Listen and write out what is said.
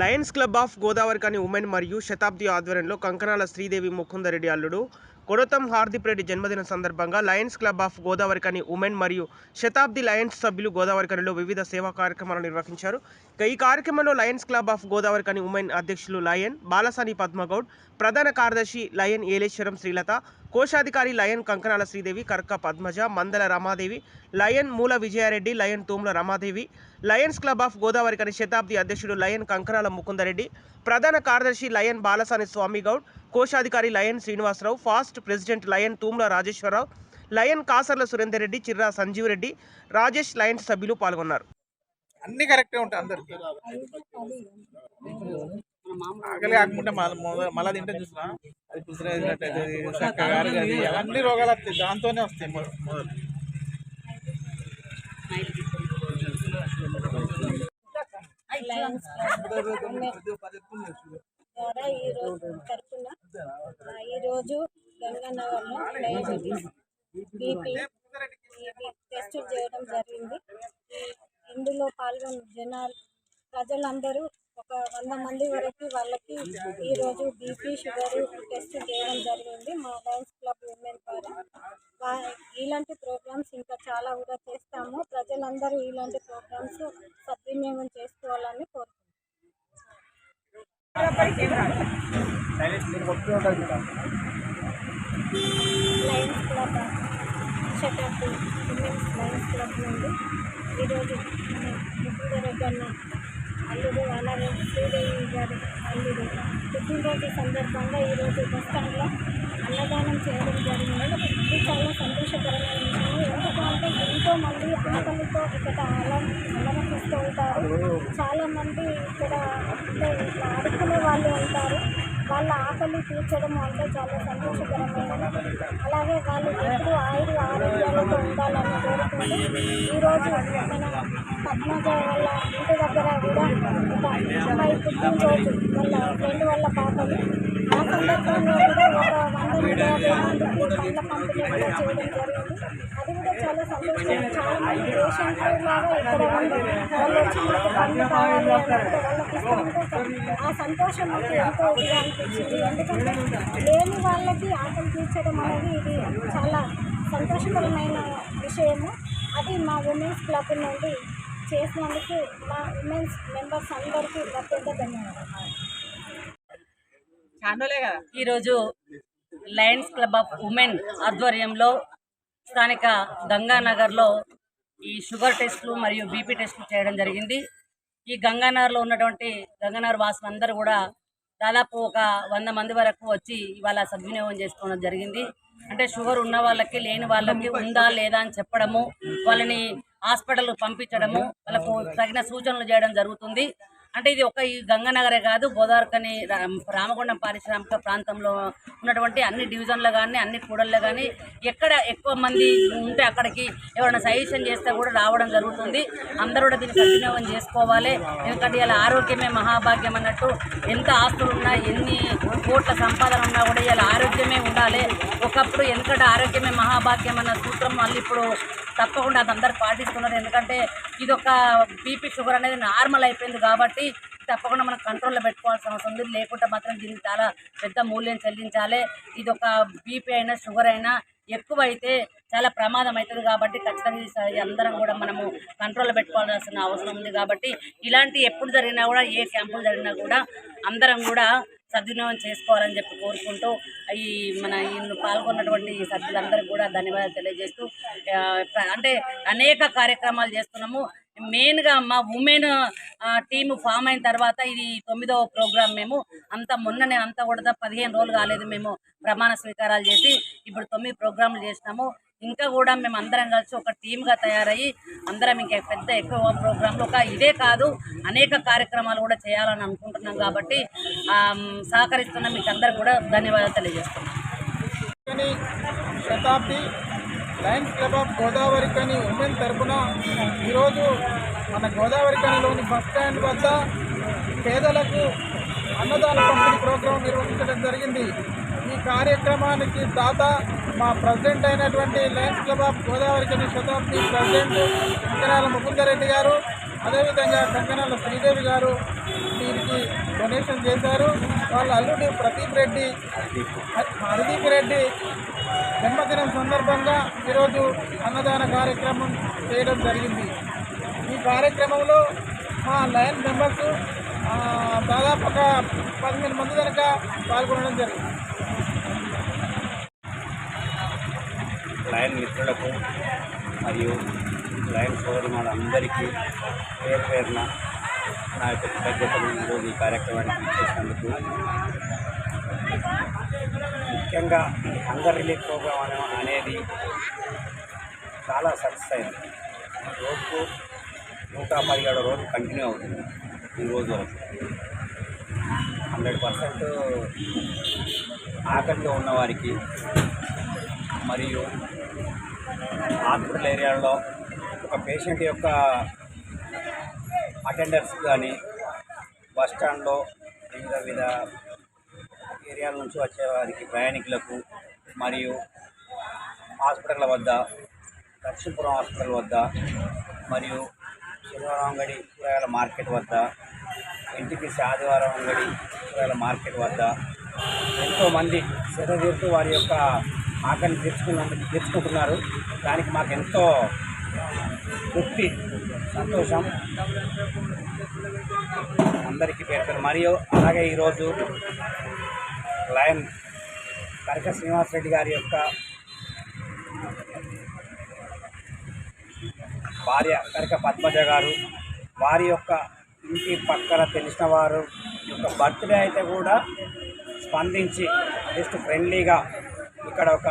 Lions club of Godavari కని women మరియు శతాబ్ది ఆధ్వర్యంలో కంకణాల శ్రీదేవి ముకుందరెడ్డి అల్లుడు కొడతం హార్దిప్ రెడ్డి జన్మదిన సందర్భంగా లయన్స్ క్లబ్ ఆఫ్ గోదావరి కని ఉమెన్ మరియు శతాబ్ది లయన్స్ సభ్యులు గోదావరికనిలో వివిధ సేవా కార్యక్రమాలు నిర్వహించారు. ఇక ఈ కార్యక్రమంలో Lions Club of Godavarikhani women అధ్యక్షులు లయన్ బాలసాని పద్మగౌడ్ ప్రధాన కార్యదర్శి లయన్ ఏలేశ్వరం శ్రీలత కోశాధికారి lion Kankanala Sridevi Karka Padmaja Mandala Ramadevi lion Moola Vijayareddy lion Thumla Ramadevi lions club of Godavarikhani Shatabdi అధ్యక్షుడు లయన్ కంకణాల ముకుందరెడ్డి ప్రధాన కార్యదర్శి లయన్ బాలసాని స్వామి గౌడ్ కోశాధికారి lion Srinivasarao past president lion Thumla Rajeshwararao lion Kasarla Surender Reddy Chirra Sanjeev Reddy Rajesh lions సభ్యులు పాల్గొన్నారు. అన్ని కరెక్టే ఉంటాయి అందరికీ. ఆకలి కాకుండా మళ్ళీ తింటే చూసినా? అది అన్ని రోగాలు వస్తాయి దాంతోనే వస్తాయి మొదలు లయన్స్ క్లబ్ ఉమెన్ ద్వారా ఈ రోజు తరఫున ఆ, ఈ రోజు గంగానగర్లో డయాబెటీస్ బీపీ టెస్ట్ చేయడం జరిగింది ఇందులో పాల్గొన్న జనాలు ప్రజలందరూ ఒక వంద మంది వరకు వాళ్ళకి ఈరోజు బీపీ షుగర్ టెస్ట్ చేయడం జరిగింది మా లయన్స్ క్లబ్ ఉమెన్ ద్వారా. ఇలాంటి ప్రోగ్రామ్స్ ఇంకా చాలా కూడా చేస్తాము. ప్రజలందరూ ఇలాంటి ప్రోగ్రామ్స్ సద్వినియోగం చేసుకోవాలని కోరుకుంటున్నాను లయన్స్ క్లబ్ షటప్ ఉమెన్స్ లయన్స్ క్లబ్ నుండి ఈరోజు ముకుందరెడ్డి అల్లుడు అలాగే శ్రీదేవి గారి అల్లుడు పుట్టినరోజు సందర్భంగా ఈరోజు బస్ స్టాండ్లో అన్నదానం చేయడం జరిగింది. ఇది చాలా సంతోషకరమైన విషయం ఎందుకంటే ఎంతోమంది ఆకలితో ఇక్కడ అలం అలమటిస్తూ ఉంటారు. చాలామంది ఇక్కడ అంటే ఇట్లా అడుక్కునే వాళ్ళు ఉంటారు. వాళ్ళ ఆకలి తీర్చడం అంటే చాలా సంతోషకరమైనది. అలాగే వాళ్ళు ఎప్పుడు ఆయుర ఆరోగ్యాలతో ఉండాలని కోరుకుంటూ ఈరోజు మన పద్మజ వాళ్ళ ఇంటి దగ్గర కూడా ఒక అమ్మాయి పుట్టినరోజు వాళ్ళ ఫ్రెండ్ వాళ్ళ పాపలు ఆ సందర్భంలో కూడా ఒక వంద నూట యాభై మందికి పండ్ల పంపిణీ కూడా చేయడం జరిగింది. అది కూడా చాలా సంతోషం. చాలా మంది పేషెంట్ లాగా ఇక్కడ ఉంది వాళ్ళు వచ్చి మాకు పండ్లు కావాలి అన్నట్టు వాళ్ళకి ఇస్తూ ఆ సంతోషం మాకు ఎంతో ఇదిగా అనిపించింది. ఎందుకంటే లేని వాళ్ళకి ఆకలి తీర్చడం అనేది ఇది చాలా సంతోషకరమైన విషయము. అది మా ఉమెన్స్ క్లబ్ నుండి చేసినందుకు మా ఉమెన్స్ మెంబర్స్ అందరికీ అత్యంత ధన్యవాదాలు. ఈరోజు లయన్స్ క్లబ్ ఆఫ్ ఉమెన్ ఆధ్వర్యంలో స్థానిక గంగానగర్లో ఈ షుగర్ టెస్టులు మరియు బీపీ టెస్టులు చేయడం జరిగింది. ఈ గంగానగర్లో ఉన్నటువంటి గంగానగర్ వాసులు అందరూ కూడా దాదాపు ఒక వంద మంది వరకు వచ్చి ఇవాళ సద్వినియోగం చేసుకోవడం జరిగింది. అంటే షుగర్ ఉన్న వాళ్ళకి లేని వాళ్ళకి ఉందా లేదా అని చెప్పడము వాళ్ళని హాస్పిటల్ పంపించడము వాళ్ళకు తగిన సూచనలు చేయడం జరుగుతుంది. అంటే ఇది ఒక ఈ గంగానగరే కాదు గోదావరికని రా- రామగుండం పారిశ్రామిక ప్రాంతంలో ఉన్నటువంటి అన్ని డివిజన్లు కానీ అన్ని కూడళ్ళు కానీ ఎక్కడ ఎక్కువ మంది ఉంటే అక్కడికి ఎవరైనా సజెషన్ చేస్తే కూడా రావడం జరుగుతుంది. అందరూ కూడా దీన్ని సద్వినియోగం చేసుకోవాలి. ఎందుకంటే ఇలా ఆరోగ్యమే మహాభాగ్యం అన్నట్టు ఎంత ఆస్తులు ఉన్నా ఎన్ని కోట్ల సంపాదన ఉన్నా కూడా ఇలా ఆరోగ్యమే ఉండాలి. ఒకప్పుడు ఎందుకంటే ఆరోగ్యమే మహాభాగ్యం అన్న సూత్రం మళ్ళీ ఇప్పుడు తప్పకుండా అది అందరు పాటిస్తున్నారు. ఎందుకంటే ఇది ఒక బీపీ షుగర్ అనేది నార్మల్ అయిపోయింది కాబట్టి తప్పకుండా మనం కంట్రోల్లో పెట్టుకోవాల్సిన అవసరం ఉంది. లేకుంటే మాత్రం దీనికి చాలా పెద్ద మూల్యం చెల్లించాలి. ఇది ఒక బీపీ అయినా షుగర్ అయినా ఎక్కువ అయితే చాలా ప్రమాదం అవుతుంది కాబట్టి ఖచ్చితంగా అందరం కూడా మనము కంట్రోల్లో పెట్టుకోవాల్సిన అవసరం ఉంది కాబట్టి ఇలాంటి ఎప్పుడు జరిగినా కూడా ఏ క్యాంపులు జరిగినా కూడా అందరం కూడా సద్వినియోగం చేసుకోవాలని చెప్పి కోరుకుంటూ ఈ మన ఇందులో పాల్గొన్నటువంటి సభ్యులందరికీ కూడా ధన్యవాదాలు తెలియజేస్తూ అంటే అనేక కార్యక్రమాలు చేస్తున్నాము. మెయిన్గా మా ఉమెన్ టీము ఫామ్ అయిన తర్వాత ఇది తొమ్మిదవ ప్రోగ్రాం మేము. అంత మొన్ననే అంత కూడా పదిహేను రోజులు కాలేదు మేము ప్రమాణ స్వీకారాలు చేసి ఇప్పుడు తొమ్మిది ప్రోగ్రాంలు చేసినాము. ఇంకా కూడా మేము అందరం కలిసి ఒక టీమ్గా తయారయ్యి అందరం ఇంకా పెద్ద ఎక్కువ ప్రోగ్రాంలు ఒక ఇదే కాదు అనేక కార్యక్రమాలు కూడా చేయాలని అనుకుంటున్నాం కాబట్టి సహకరిస్తున్న మీకు అందరు కూడా ధన్యవాదాలు తెలియజేస్తున్నాం. Shatabdi lions club of Godavarikhani women తరపున ఈరోజు మన గోదావరి కనిలోని బస్ స్టాండ్ వద్ద పేదలకు అన్నదాన పంపిణీ ప్రోగ్రాం నిర్వహించడం జరిగింది. ఈ కార్యక్రమానికి దాత మా ప్రెసిడెంట్ అయినటువంటి లయన్స్ క్లబ్ ఆఫ్ గోదావరి కని శతాబ్ది ప్రెసిడెంట్ కంకనాల ముకుందరెడ్డి గారు అదేవిధంగా కంకనాల శ్రీదేవి గారు దీనికి డొనేషన్ చేశారు. వాళ్ళ అల్లుడు ప్రదీప్ రెడ్డి హర్దీప్ రెడ్డి జన్మదినం సందర్భంగా ఈరోజు అన్నదాన కార్యక్రమం చేయడం జరిగింది. ఈ కార్యక్రమంలో మా లయన్ మెంబర్స్ దాదాపు ఒక పదిహేను మంది కనుక పాల్గొనడం జరిగింది. లయన్ మిత్రులకు మరియు లయన్ సోదరి అందరికీ పేరు పేరున నా యొక్క కృతజ్ఞతలు. ఈరోజు ఈ కార్యక్రమానికి చేసినందుకు ముఖ్యంగా హంగర్ రిలీఫ్ ప్రోగ్రామ్ అనేది చాలా సక్సెస్ అయింది. రోజుకు నూట పదిహేడు రోజులు కంటిన్యూ అవుతుంది ఈ రోజు వరకు. హండ్రెడ్ పర్సెంట్ ఆకలితో ఉన్నవారికి మరియు హాస్పిటల్ ఏరియాలో ఒక పేషెంట్ యొక్క అటెండర్స్ కానీ బస్ స్టాండ్లో వివిధ వివిధ ఏరియాల నుంచి వచ్చే వారికి ప్రయాణికులకు మరియు హాస్పిటల్ వద్ద లక్ష్మీపురం హాస్పిటల్ వద్ద మరియు శనివారం అంగడి కూరగాయల మార్కెట్ వద్ద ఇంటికి ఆదివారం అంగడి కూరగాయల మార్కెట్ వద్ద ఎంతోమంది శ్రద్ధ తీరుతూ వారి యొక్క ఆకలిని తీర్చుకున్నందుకు తీర్చుకుంటున్నారు. దానికి మాకు ఎంతో తృప్తి సంతోషం. అందరికీ పేరు. మరియు అలాగే ఈరోజు లయన్ కనక శ్రీనివాసరెడ్డి గారి యొక్క భార్య కనక పద్మజ గారు వారి యొక్క ఇంటి పక్కన తెలిసిన వారు యొక్క బర్త్డే అయితే కూడా స్పందించి జస్ట్ ఫ్రెండ్లీగా ఇక్కడ ఒక